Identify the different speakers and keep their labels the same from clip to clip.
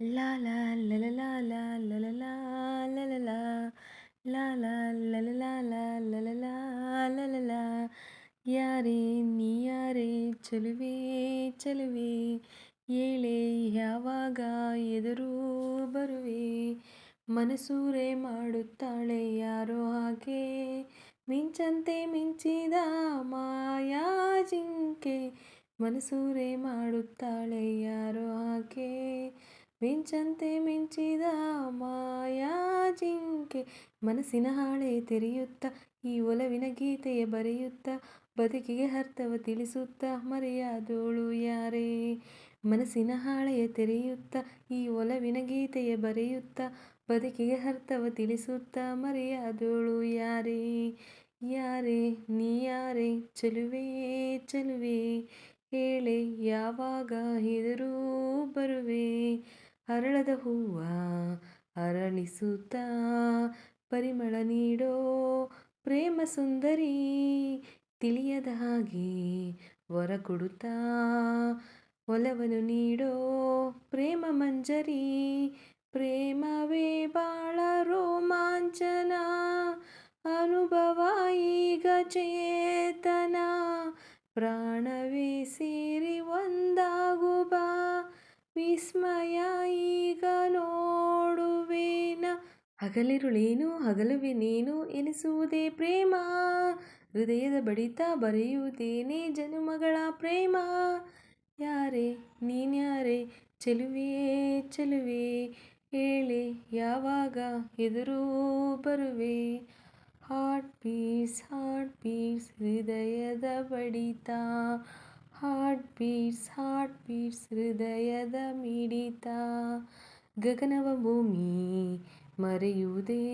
Speaker 1: ಲಲ ಲಾ ಲಾ ಲಲ ಲಾ ಲಲ ಲಾ ಲಾ ಲಾ ಲಲ ಲಾ ಲಾ ಲಲ ಲಾ ಲಲ ಲಾ ಯಾರೇ ನೀ ಯಾರೇ ಚಲುವೆ ಚೆಲುವೆ ಏಳೆ ಯಾವಾಗ ಎದುರು ಬರುವೆ ಮನಸೂರೆ ಮಾಡುತ್ತಾಳೆ ಯಾರೋ ಹಾಗೆ ಮಿಂಚಂತೆ ಮಿಂಚಿದ ಮಾಯಾ ಜಿಂಕೆ ಮನಸೂರೆ ಮಾಡುತ್ತಾಳೆ ಯಾರೋ ಹಾಗೆ ಮಿಂಚಂತೆ ಮಿಂಚಿದ ಮಾಯಾ ಜಿಂಕೆ ಮನಸ್ಸಿನ ಹಾಳೆ ತೆರೆಯುತ್ತ, ಈ ಒಲವಿನ ಗೀತೆಯ ಬರೆಯುತ್ತ, ಬದುಕಿಗೆ ಅರ್ಥವ ತಿಳಿಸುತ್ತ, ಮರೆಯಾದೋಳು ಯಾರೇ? ಮನಸ್ಸಿನ ಹಾಳೆಯ ತೆರೆಯುತ್ತ, ಈ ಒಲವಿನ ಗೀತೆಯ ಬರೆಯುತ್ತ, ಬದುಕಿಗೆ ಅರ್ಥವ ತಿಳಿಸುತ್ತ, ಮರೆಯಾದೋಳು ಯಾರೇ? ಯಾರೇ, ನೀ ಯಾರೇ? ಚೆಲುವೆ ಚೆಲುವೆ, ಹೇಳೆ, ಯಾವಾಗ ಹೆದರೂ ಬರುವೆ? ಅರಳದ ಹೂವ ಅರಳಿಸುತ್ತ ಪರಿಮಳ ನೀಡೋ ಪ್ರೇಮ ಸುಂದರಿ ತಿಳಿಯದ ಹಾಗೆ ವರ ಕೊಡುತ್ತಾ ಒಲವನ್ನು ನೀಡೋ ಪ್ರೇಮ ಮಂಜರಿ ಪ್ರೇಮವೇ ಬಾಳ ರೋಮಾಂಚನ ಅನುಭವ ಈಗ ಚೇತನ ಪ್ರಾಣವೇ ವಿಸ್ಮಯ ಈಗ ನೋಡುವೇನ. ಹಗಲಿರುಳೇನು, ಹಗಲುವೆ ನೀನು ಎನಿಸುವುದೇ ಪ್ರೇಮ. ಹೃದಯದ ಬಡಿತ ಬರೆಯುವುದೇನೇ ಜನುಮಗಳ ಪ್ರೇಮ. ಯಾರೇ ನೀನ್ಯಾರೇ ಚೆಲುವೆ ಚೆಲುವೆ. ಹೇಳಿ, ಯಾವಾಗ ಎದುರು ಬರುವೆ. ಹಾರ್ಟ್ ಪೀಸ್ ಹಾರ್ಟ್ ಪೀಸ್ ಹೃದಯದ ಬಡಿತ. ಹಾರ್ಟ್ ಬೀಟ್ಸ್ ಹಾರ್ಟ್ ಬೀಟ್ಸ್ ಹೃದಯದ ಮಿಡಿತ. ಗಗನವ ಭೂಮಿ, ಮರೆಯುವುದೇ,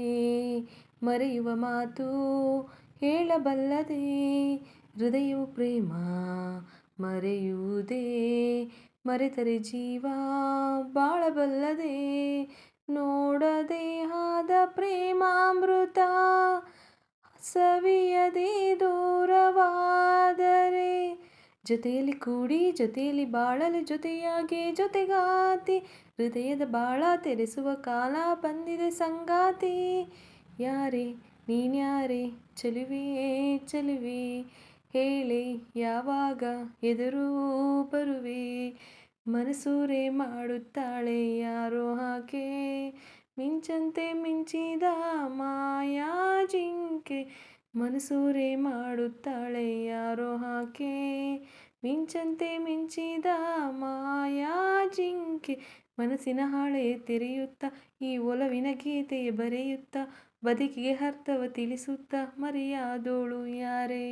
Speaker 1: ಮರೆಯುವ ಮಾತು ಹೇಳಬಲ್ಲದೆ. ಹೃದಯವು ಪ್ರೇಮ, ಮರೆಯುವುದೇ, ಮರೆತರೆ ಜೀವ ಬಾಳಬಲ್ಲದೆ. ನೋಡದೆ ಆದ ಪ್ರೇಮಾಮೃತ ಸವಿಯದೆ ದೂರವಾದರೆ ಜೊತೆಯಲ್ಲಿ ಕೂಡಿ, ಜೊತೆಯಲ್ಲಿ ಬಾಳಲು ಜೊತೆಯಾಗಿ ಜೊತೆಗಾತಿ. ಹೃದಯದ ಬಾಳ ತೆರೆಸುವ ಕಾಲ ಬಂದಿದೆ ಸಂಗಾತಿ. ಯಾರೇ ನೀನ್ಯಾರೇ ಚಲುವೆಯೇ ಚಲುವೆ. ಹೇಳಿ, ಯಾವಾಗ ಎದುರು ಬರುವೆ. ಮನಸೂರೆ ಮಾಡುತ್ತಾಳೆ ಯಾರೋ ಹಾಗೆ. ಮಿಂಚಂತೆ ಮಿಂಚಿದ ಮಾಯಾ ಜಿಂಕೆ. ಮನಸೂರೆ ಮಾಡುತ್ತಾಳೆ ಯಾರೋ ಹಾಕೆ ಮಿಂಚಂತೆ ಮಿಂಚಿದ ಮಾಯಾ ಜಿಂಕೆ ಮನಸ್ಸಿನ ಹಾಳೆ ತೆರೆಯುತ್ತ, ಈ ಒಲವಿನ ಗೀತೆಯ ಬರೆಯುತ್ತ, ಬದುಕಿಗೆ ಅರ್ಥವ ತಿಳಿಸುತ್ತ, ಮರೆಯಾದೋಳು ಯಾರೇ.